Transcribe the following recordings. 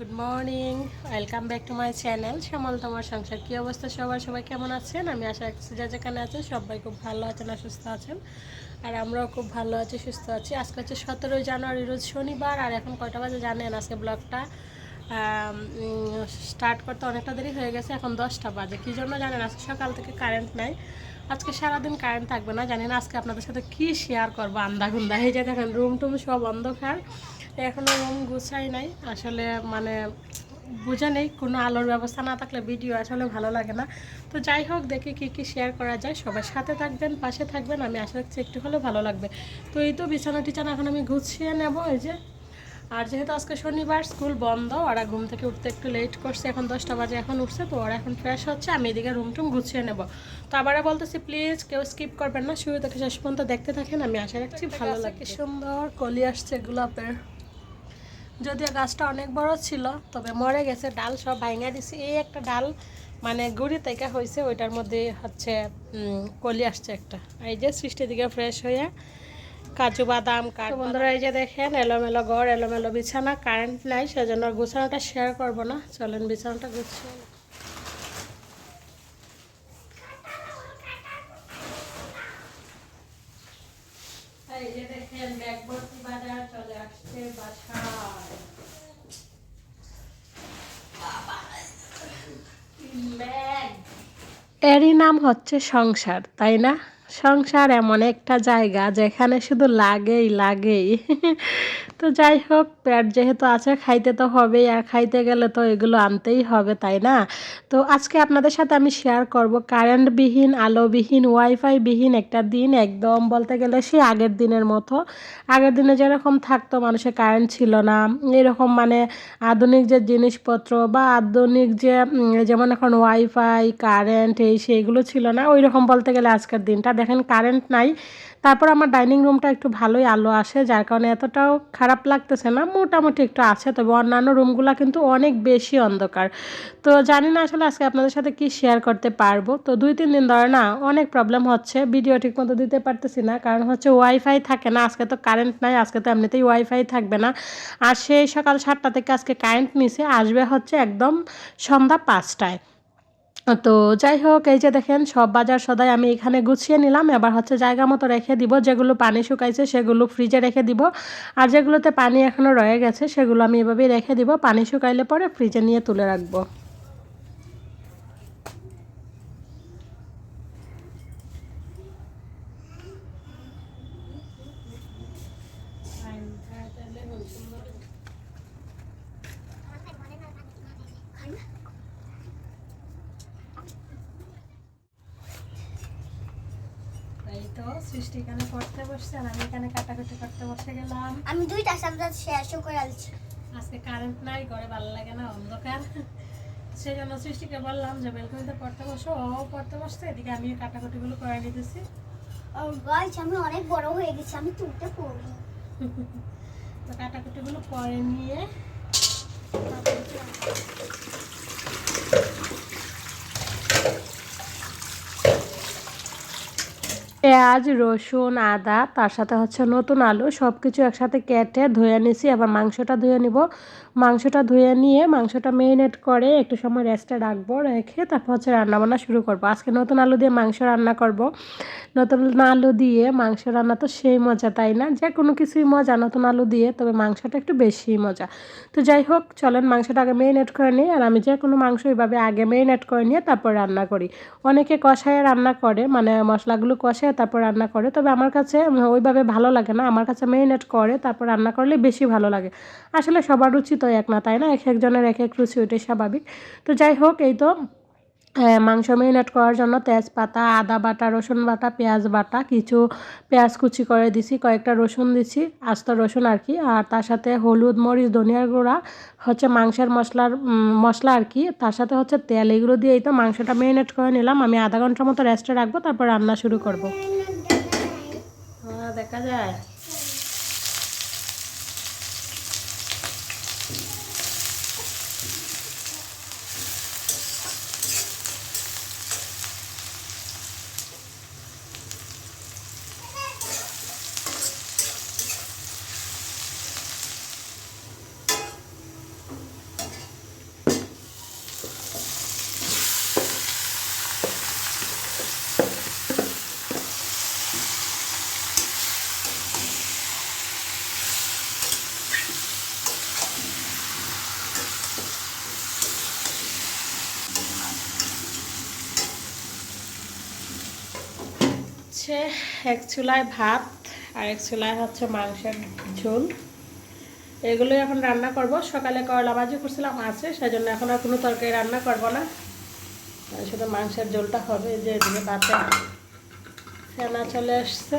Good morning welcome back to my channel Shyamal তোমার সংসার কী অবস্থা? সবাই সবাই কেমন আছেন? আমি আশা রাখছি যা যেখানে আছেন, সবাই খুব ভালো আছেন আর সুস্থ আছেন। আর আমরাও খুব ভালো আছি, সুস্থ আছি। আজকে হচ্ছে সতেরোই জানুয়ারি, রোজ শনিবার, আর এখন কয়টা বাজে জানেন? আজকে ব্লগটা স্টার্ট করতে অনেকটা দেরি হয়ে গেছে, এখন দশটা বাজে। কী জন্য জানেন? আজকে সকাল থেকে কারেন্ট নাই। আজকে সারাদিন কারেন্ট থাকবে না। জানি না আজকে আপনাদের সাথে কী শেয়ার করব? আন্দা গুন্দা এই যে দেখেন রুম টুম সব অন্ধকার। এখনও রুম গুছাই নাই। আসলে মানে বুঝে নেই কোনো আলোর ব্যবস্থা না থাকলে ভিডিও আসলে ভালো লাগে না। তো যাই হোক দেখি কি কি শেয়ার করা যায়। সবার সাথে থাকবেন পাশে থাকবেন আমি আশা রাখছি একটু হলেও ভালো লাগবে। তো এই তো বিছানা টিছানা এখন আমি গুছিয়ে নেব এই যে। আর যেহেতু আজকে শনিবার স্কুল বন্ধ ওরা ঘুম থেকে উঠতে একটু লেট করছে এখন দশটা বাজে এখন উঠছে তো ওরা এখন ফ্রেশ হচ্ছে আমি এদিকে রুম টুম গুছিয়ে নেব। তো আবারও বলতেছি প্লিজ কেউ স্কিপ করবেন না শুরু থেকে শেষ পর্যন্ত দেখতে থাকেন আমি আশা রাখছি ভালো লাগে সুন্দর কলি আসছে গোলাপের। যদিও গাছটা অনেক বড় ছিল তবে মরে গেছে ডাল সব ভাঙা দিছে। এই একটা ডাল মানে গুড়ি থেকে হয়েছে ওইটার মধ্যে হচ্ছে কলি আসছে একটা। এই যে সৃষ্টি দিকে ফ্রেশ হয়ে কাজু বাদাম কাঠ বন্ধুরা এই যে দেখেন এলোমেলো ঘর এলোমেলো বিছানা কারেন্ট নাই সেজন্য গুছানোটা শেয়ার করব না। চলেন বিছানাটা গুছিয়ে নিই। এই যে দেখেন ব্যাগ ভর্তি বাজার চলে আসছে বাসায় ব্যাগ এরই নাম হচ্ছে সংসার তাই না? সংসার এমন একটা জায়গা যেখানে শুধু লাগেই লাগেই। তো যাই হোক, পেট যেহেতু আছে, খাইতে তো হবেই, আর খাইতে গেলে তো এগুলো আনতেই হবে, তাই না? তো আজকে আপনাদের সাথে আমি শেয়ার করব কারেন্টবিহীন, আলোবিহীন ওয়াইফাই বিহীন একটা দিন। একদম বলতে গেলে সে আগের দিনের মতো। আগের দিনে যেরকম থাকতো, মানুষের কারেন্ট ছিল না। এরকম মানে আধুনিক যে জিনিসপত্র বা আধুনিক যে যেমন এখন ওয়াইফাই, কারেন্ট, এই সেইগুলো ছিল না ওই রকম বলতে গেলে আজকের দিনটা। দেখেন, কারেন্ট নাই। তারপর আমার ডাইনিং রুমটা একটু ভালোই আলো আসে, যার কারণে এতটাও খারাপ লাগতেছে না, মোটামুটি একটু আছে। তবে অন্যান্য রুমগুলো কিন্তু অনেক বেশি অন্ধকার। তো জানি না আসলে আজকে আপনাদের সাথে কি শেয়ার করতে পারব। তো দুই, তিন দিন ধরে না অনেক প্রবলেম হচ্ছে। ভিডিও ঠিক মতো দিতে পারতেছি না। কারণ হচ্ছে ওয়াইফাই থাকে না, আজকে তো কারেন্ট নাই, আজকে তো এমনিতেই ওয়াইফাই থাকবে না। আর সেই সকাল সাতটা থেকে আজকে কারেন্ট নিচে আসবে হচ্ছে একদম সন্ধ্যা পাঁচটায়। তো যাই হোক, এই যে দেখেন, সব বাজার সদাই আমি এখানে গুছিয়ে নিলাম। এবার হচ্ছে জায়গা মতো রেখে দিব। যেগুলো পানি শুকাইছে, সেগুলো ফ্রিজে রেখে দিব। আর যেগুলোতে পানি এখনও রয়ে গেছে, সেগুলো আমি এভাবেই রেখে দিব। পানি শুকাইলে পরে ফ্রিজে নিয়ে তুলে রাখব। এই তো সৃষ্টি এখানে পড়তে বসছে আর আমি এখানে কাটাকুটি করতে বসে গেলাম। আমি দুইটা সাবজেক্ট শেষ করে আলছি আজকে কারেন্ট নাই ঘরে ভালো লাগে না অন্ধকার। সেই জন্য সৃষ্টিকে বললাম যে বেলকনিতে পড়তে বসো। ও পড়তে বসছে এদিকে আমি কাটাকুটিগুলো করে নিতেছি। ও গাইস আমি অনেক বড় হয়ে গেছি আমি তুলতে পড়ি তো কাটাকুটিগুলো করে নিয়ে পেঁয়াজ, রসুন, আদা, তার সাথে হচ্ছে নতুন আলু সব কিছু একসাথে কেটে ধুয়ে নিছি আবার মাংসটা ধুয়ে নিব। মাংসটা ধুয়ে নিয়ে মাংসটা মেরিনেট করে একটু সময় রেস্টে রাখব, রেখে তারপর হচ্ছে রান্নাবান্না শুরু করব। আজকে নতুন আলু দিয়ে মাংস রান্না করব। নতুন আলু দিয়ে মাংস রান্না তো সেই মজা, তাই না? যে কোনো কিছুই মজা, নতুন আলু দিয়ে, তবে মাংসটা একটু বেশি মজা। তো যাই হোক, চলেন মাংসটা আগে মেরিনেট করে নিই, আর আমি যে কোনো মাংস এইভাবে আগে মেরিনেট করে নিয়ে তারপর রান্না করি। অনেকে কষায় রান্না করে মানে মশলাগুলো কষায় তারপর রান্না করে, তবে আমার কাছে ওইভাবে ভালো লাগে না। আমার কাছে মেরিনেট করে, তারপর রান্না করলে বেশি ভালো লাগে। আসলে সবার রুচি তো এক না, তাই না? এক একজনের এক এক রুচি, ওইটাই স্বাভাবিক। তো যাই হোক, এই তো মাংস মেরিনেট করার জন্য তেজপাতা, আদা বাটা, রসুন বাটা, পেঁয়াজ বাটা, কিছু পেঁয়াজ কুচি করে দিছি, কয়েকটা রসুন দিছি, আস্ত রসুন আর কি। আর তার সাথে হলুদ, মরিচ, ধনিয়ার গুঁড়া, হচ্ছে মাংসের মশলার মশলা আর কি। তার সাথে হচ্ছে তেল, এগুলো দিয়ে এই তো মাংসটা মেরিনেট করে নিলাম। আমি আধা ঘণ্টার মতো রেস্টে রাখব, তারপর রান্না শুরু করব। দেখা যায়। এক চুলায় ভাত আর এক চুলায় হচ্ছে মাংসের ঝোল। এগুলোই এখন রান্না করব। সকালে করলা ভাজি করছিলাম আছে সেই জন্য এখন আর কোনো তরকারি রান্না করব না। শুধু মাংসের ঝোলটা হবে যে এদিকে ভাতে ফেনা চলে আসছে।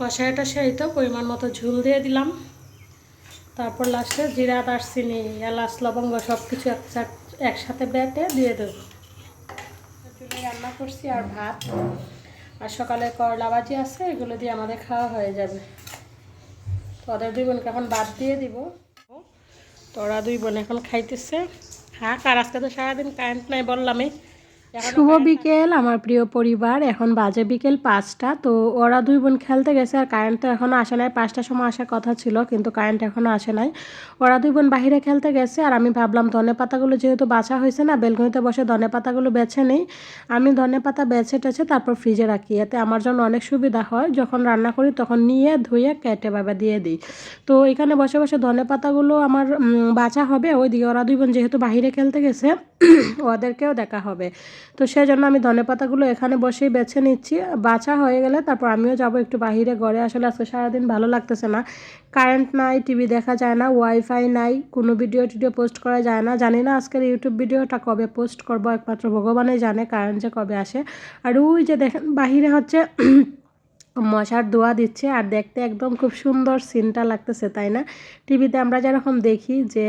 কষাইটা সেই তো পরিমাণ মতো ঝুল দিয়ে দিলাম। তারপর লাস্টে জিরা, দারচিনি, এলাচ, লবঙ্গ সব কিছু একসাথে বেটে দিয়ে দেবো। চুলে রান্না করছি আর ভাত। আর সকালে করলা ভাজি আছে, এগুলো দিয়ে আমাদের খাওয়া হয়ে যাবে। তো ওদের দুই বোনকে এখন বাদ দিয়ে দিব। তো ওরা দুই বোন এখন খাইতেছে। হ্যাঁ আর আজকে তো সারাদিন কারেন্ট নাই বললামই। শুভ বিকেল আমার প্রিয় পরিবার। এখন বাজে বিকেল পাঁচটা তো ওরা দুই বোন খেলতে গেছে আর কারেন্ট তো এখনও আসে নাই। পাঁচটার সময় আসার কথা ছিল কিন্তু কারেন্ট এখনও আসে নাই। ওরা দুই বোন বাহিরে খেলতে গেছে আর আমি ভাবলাম ধনে পাতাগুলো যেহেতু বাছা হয়েছে না বেলকনিতে বসে ধনে পাতাগুলো বেছে নেই। আমি ধনে পাতা বেছে টেছে তারপর ফ্রিজে রাখি এতে আমার জন্য অনেক সুবিধা হয়। যখন রান্না করি তখন নিয়ে ধুয়ে কেটে বাবা দিয়ে দিই। তো এখানে বসে বসে ধনে পাতাগুলো আমার বাছা হবে। ওইদিকে ওরা দুই বোন যেহেতু বাহিরে খেলতে গেছে ওদেরকেও দেখা হবে। তো সেই জন্য আমি ধনে পাতাগুলো এখানে বসেই বেছে নিচ্ছি। বাছা হয়ে গেলে তারপর আমিও যাব একটু বাহিরে ঘরে। আসলে আজকে সারাদিন ভালো লাগতেছে না। কারেন্ট নাই, টিভি দেখা যায় না, ওয়াইফাই নাই, কোনো ভিডিও টিডিও পোস্ট করা যায় না। জানি না আজকের ইউটিউব ভিডিওটা কবে পোস্ট করব, একমাত্র ভগবানই জানে কারেন্ট যে কবে আসে। আর ওই যে দেখেন, বাহিরে হচ্ছে মশার দোয়া দিচ্ছে আর দেখতে একদম খুব সুন্দর সিনটা লাগতেছে, তাই না? টিভিতে আমরা যেরকম দেখি যে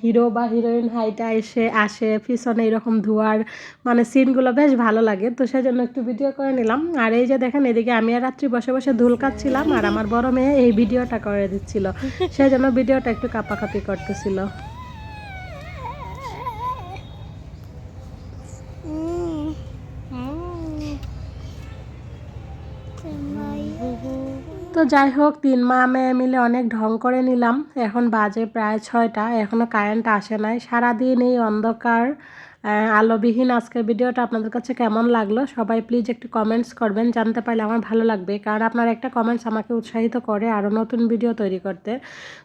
হিরো বা হিরোইন হাইটা এসে আসে, পিছনে এরকম ধোয়ার মানে সিনগুলো বেশ ভালো লাগে। তো সেই জন্য একটু ভিডিও করে নিলাম। আর এই যে দেখেন, এদিকে আমি আর রাত্রি বসে বসে ধুল কাচ্ছিলাম আর আমার বড় মেয়ে এই ভিডিওটা করে দিচ্ছিল। সেই জন্য ভিডিওটা একটু কাপাকাপি করতেছিল। তো যাই হোক, তিন মা মেয়ে মিলে অনেক ঢং করে নিলাম। এখন বাজে প্রায় ছয়টা এখনও কারেন্ট আসে নাই। সারাদিন এই অন্ধকার আলোবিহীন আজকের ভিডিওটা আপনাদের কাছে কেমন লাগল? সবাই প্লিজ একটু কমেন্টস করবেন, জানতে পারলে আমার ভালো লাগবে। কারণ আপনার একটা কমেন্টস আমাকে উৎসাহিত করে আরও নতুন ভিডিও তৈরি করতে।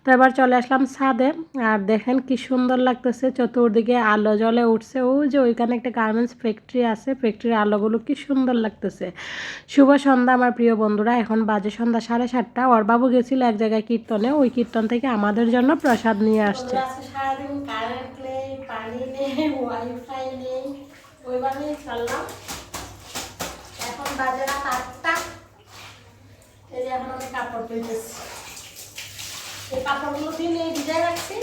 তো এবার চলে আসলাম ছাদে। আর দেখেন কি সুন্দর লাগতেছে, চতুর্দিকে আলো জ্বলে উঠছে। ও যে ওইখানে একটা গার্মেন্টস ফ্যাক্টরি আছে ফ্যাক্টরির আলোগুলো কি সুন্দর লাগতেছে। শুভ সন্ধ্যা আমার প্রিয় বন্ধুরা, এখন বাজে সন্ধ্যা সাড়ে সাতটা। ওর বাবু গেছিল এক জায়গায় কীর্তনে, ওই কীর্তন থেকে আমাদের জন্য প্রসাদ নিয়ে আসছে। সারাদিন কারেন্ট নেই, পানি নেই ওয়াইফাই নেই ওইভাবেই চললাম এখন বাজে রাত আটটা। এই যে এখন আমি কাপড় পেতেছি এই কাপড়গুলো দিন এই ভিজায় রাখছি।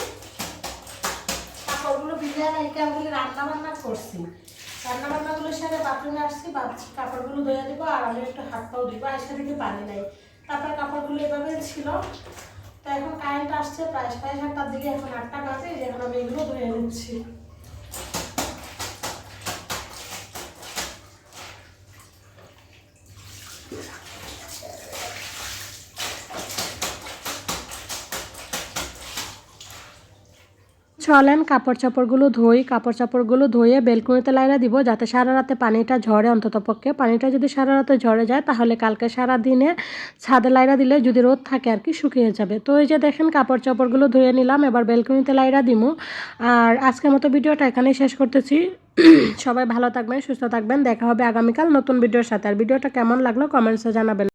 কাপড়গুলো ভিজায় রেখে আমি রান্না বান্না করছি। রান্না বান্নাগুলো সেরে বাথরুমে আসছি, ভাবছি কাপড়গুলো ধুয়ে দিব আর আমি একটু হাত পাও দিব আর সেদিকে পানি নাই। তারপর কাপড়গুলো এভাবে ছিল। তো এখন কারেন্ট আসছে, প্রায় সাড়ে সাতটার দিকে এখন আটটা বাজে এখন আমি এগুলো ধুয়ে নিচ্ছি। চলেন কাপড় চাপড়গুলো ধুই কাপড় চাপড়গুলো ধুয়ে বেলকুনিতে লাইরা দিব যাতে সারা রাতে পানিটা ঝরে, অন্তত পক্ষে। পানিটা যদি সারা রাতে ঝরে যায়, তাহলে কালকে সারা দিনে ছাদে লাইরা দিলে যদি রোদ থাকে আর কি, শুকিয়ে যাবে। তো এই যে দেখেন কাপড় চাপড়গুলো ধুয়ে নিলাম, এবার বেলকুনিতে লাইরা দিমু। আর আজকের মতো ভিডিওটা এখানেই শেষ করতেছি। সবাই ভালো থাকবেন, সুস্থ থাকবেন। দেখা হবে আগামীকাল নতুন ভিডিওর সাথে। আর ভিডিওটা কেমন লাগল, কমেন্টসে জানাবেন।